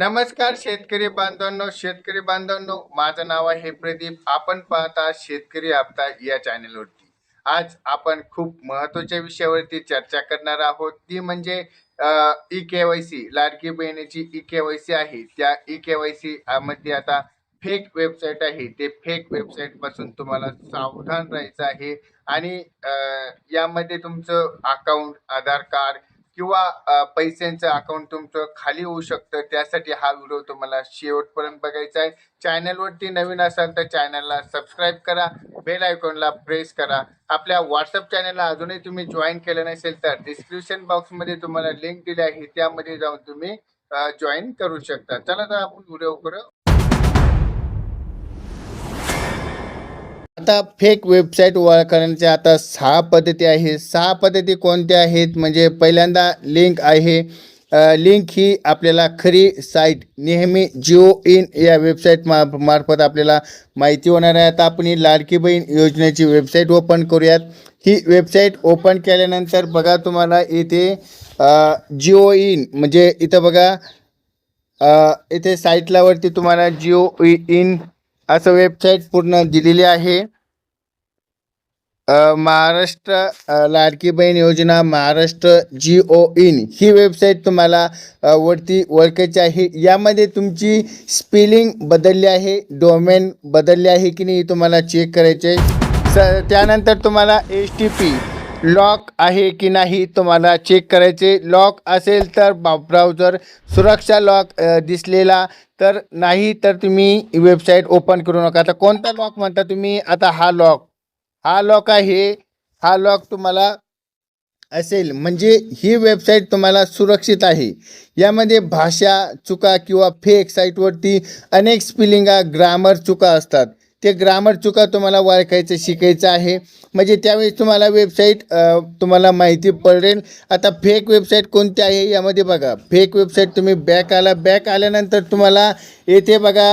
नमस्कार शेतकरी बांधवांनो शेतकरी बांधवांनो माझं नाव आहे प्रदीप. आपण पाहता शेतकरी आपता या चॅनलवरती. आज आपण खूप महत्त्वाच्या विषयावरती चर्चा करणार आहोत. ती म्हणजे ई के वाय सी लाडकी बहिणीची ई के वाय सी आहे. त्या ई के वाय सी मध्ये आता फेक वेबसाईट आहे. ते फेक वेबसाईटपासून तुम्हाला सावधान राहायचं आहे. आणि यामध्ये तुमचं अकाउंट आधार कार्ड किंवा पैशांचं अकाउंट तुमचं खाली होऊ शकतं त्यासाठी हा व्हिडिओ तुम्हाला शेवटपर्यंत बघायचा आहे. चॅनलवरती नवीन असाल तर चॅनलला सबस्क्राईब करा. बेल आयकॉनला प्रेस करा. आपल्या व्हॉट्सअप चॅनलला अजूनही तुम्ही जॉईन केलं नसेल तर डिस्क्रिप्शन बॉक्समध्ये तुम्हाला लिंक दिली आहे. त्यामध्ये जाऊन तुम्ही जॉईन करू शकता. चला तर आपण व्हिडिओ करू. आता फेक वेबसाईट ओळखण्याच्या आता सहा पद्धती आहे. सहा पद्धती कोणत्या आहेत? म्हणजे पहिल्यांदा लिंक आहे. लिंक ही आपल्याला खरी साईट नेहमी जिओ इन या वेबसाईट मा मार्फत आपल्याला माहिती होणार आहे. आता आपण ही लाडकी बहीण योजनेची वेबसाईट ओपन करूयात. ही वेबसाईट ओपन केल्यानंतर बघा तुम्हाला इथे जिओ इन म्हणजे इथं बघा इथे साईटलावरती तुम्हाला जिओ इन असं वेबसाईट पूर्ण दिलेली आहे. अ, महाराष्ट्र अ, Ladki Bahin Yojana Maharashtra G O in. He website तुम्हाला अ, वरती ओळखायची आहे. यामध्ये तुमची स्पेलिंग बदलली आहे डोमेन बदलली आहे की नाही तुम्हाला चेक करायचे आहे. स त्यानंतर तुम्हाला एच टी पी लॉक आहे की नाही तुम्हाला चेक करायचे लॉक असेल तर ब्राउझर सुरक्षा लॉक अ, दिसलेला. तर नाही तर तुम्ही वेबसाईट ओपन करू नका. आता कोणता लॉक म्हणता तुम्ही? आता हा लॉक हा लॉक आहे. हा लॉक तुम्हाला असेल. म्हणजे ही वेबसाईट तुम्हाला सुरक्षित आहे. यामध्ये भाषा चुका किंवा फेक साईटवरती अनेक स्पिलिंगा ग्रामर चुका असतात. ते ग्रामर चुका तुम्हाला वाळखायचं शिकायचं आहे. म्हणजे त्यावेळेस तुम्हाला वेबसाईट तुम्हाला माहिती पडेल. आता फेक वेबसाईट कोणती आहे यामध्ये बघा. फेक वेबसाईट तुम्ही बॅक आला. बॅक आल्यानंतर तुम्हाला येथे बघा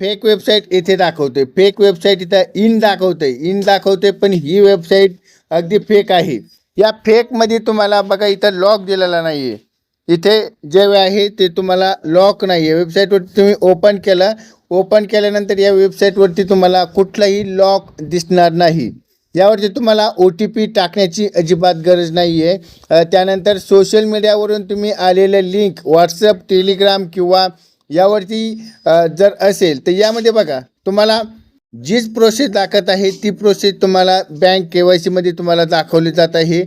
फेक वेबसाईट येथे दाखवते फेक वेबसाईट इथं इन दाखवते इन दाखवते पण ही वेबसाईट अगदी फेक आहे. या फेकमध्ये तुम्हाला बघा इथं लॉक दिलेला नाही आहे इथे जे आहे ते तुम्हाला लॉक नाही आहे वेबसाईटवरती तुम्ही ओपन केलं ओपन केल्यानंतर या वेबसाईटवरती तुम्हाला कुठलाही लॉक दिसणार नाही. यावरती तुम्हाला ओ टी पी टाकण्याची अजिबात गरज नाही आहे त्यानंतर सोशल मीडियावरून तुम्ही आलेलं लिंक व्हॉट्सअप टेलिग्राम किंवा यावरती जर असेल तर यामध्ये बघा तुम्हाला जीच प्रोसेस दाखवत आहे ती प्रोसेस तुम्हाला बँक के वाय सीमध्ये तुम्हाला दाखवली जात आहे.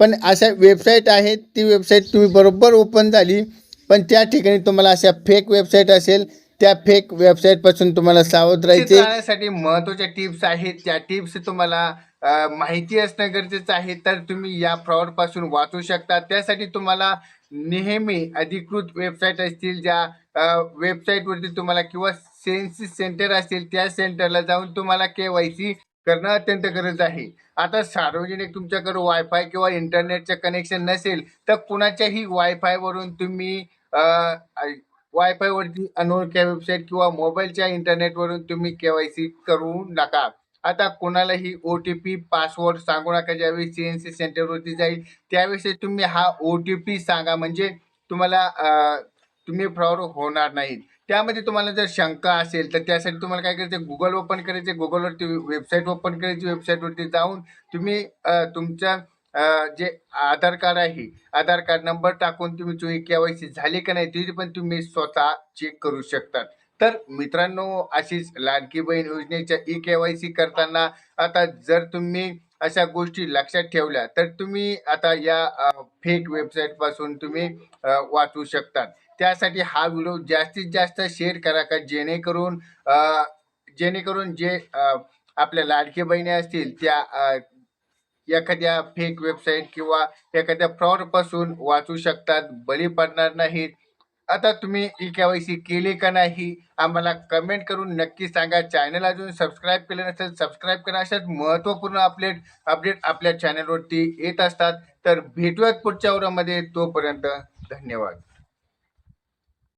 पण अशा वेबसाईट आहेत ती वेबसाईट तुम्ही बरोबर ओपन झाली पण त्या ठिकाणी तुम्हाला अशा फेक वेबसाईट असेल त्या फेक वेबसाईटपासून तुम्हाला सावध राहायचे राहण्यासाठी महत्त्वाच्या टिप्स आहेत. त्या टिप्स तुम्हाला अ, माहिती असणं गरजेचं आहे. तर तुम्ही या फ्रॉडपासून वाचू शकता. त्यासाठी तुम्हाला नेहमी अधिकृत वेबसाईट असतील ज्या वेबसाईटवरती तुम्हाला किंवा सेन्सिस सेंटर असतील त्या सेंटरला जाऊन तुम्हाला के वाय सी करणं अत्यंत गरज आहे. आता सार्वजनिक तुमच्याकडे वायफाय किंवा इंटरनेटचं कनेक्शन नसेल तर कुणाच्याही वायफायवरून तुम्ही वरती अनोळख्या वेबसाईट किंवा मोबाईलच्या इंटरनेटवरून तुम्ही के वाय सी करू नका. आता कोणालाही ओ टी पी पासवर्ड सांगू नका ज्यावेळी सी एन सी सेंटरवरती जाईल त्यावेळेस तुम्ही हा ओ टी पी सांगा. म्हणजे तुम्हाला तुम्ही फ्रॉड होणार नाहीत. त्यामध्ये तुम्हाला जर शंका असेल तर त्यासाठी तुम्हाला काय करायचं गुगल ओपन करायचे गुगलवरती वेबसाईट ओपन करायची वेबसाईटवरती जाऊन तुम्ही तुमच्या जे आधार कार्ड आहे आधार कार्ड नंबर टाकून तुम्ही तुम्ही के वाय सी झाली का नाही तिथे पण तुम्ही स्वतः चेक करू शकतात. तर मित्रांनो अशीच लाडकी बहीण योजनेच्या ई के वाय सी करताना आता जर तुम्ही अशा गोष्टी लक्षात ठेवल्या तर तुम्ही आता या फेक वेबसाईटपासून तुम्ही वाचू शकतात. त्यासाठी हा व्हिडिओ जास्तीत जास्त शेअर करा का जेणेकरून जेणेकरून जे आपल्या लाडकी बहिणी असतील त्या एखाद्या फेक वेबसाईट किंवा एखाद्या फ्रॉडपासून वाचू शकतात बळी पडणार नाहीत. आता तुम्ही ई के वाय सी केली का नाही आम्हाला कमेंट करून नक्की सांगा. चॅनल अजून सबस्क्राईब केलं नसेल सबस्क्राईब करा. अशाच महत्त्वपूर्ण अपडेट अपडेट आपल्या चॅनलवरती येत असतात. तर भेटूयात पुढच्या वरामध्ये तोपर्यंत धन्यवाद.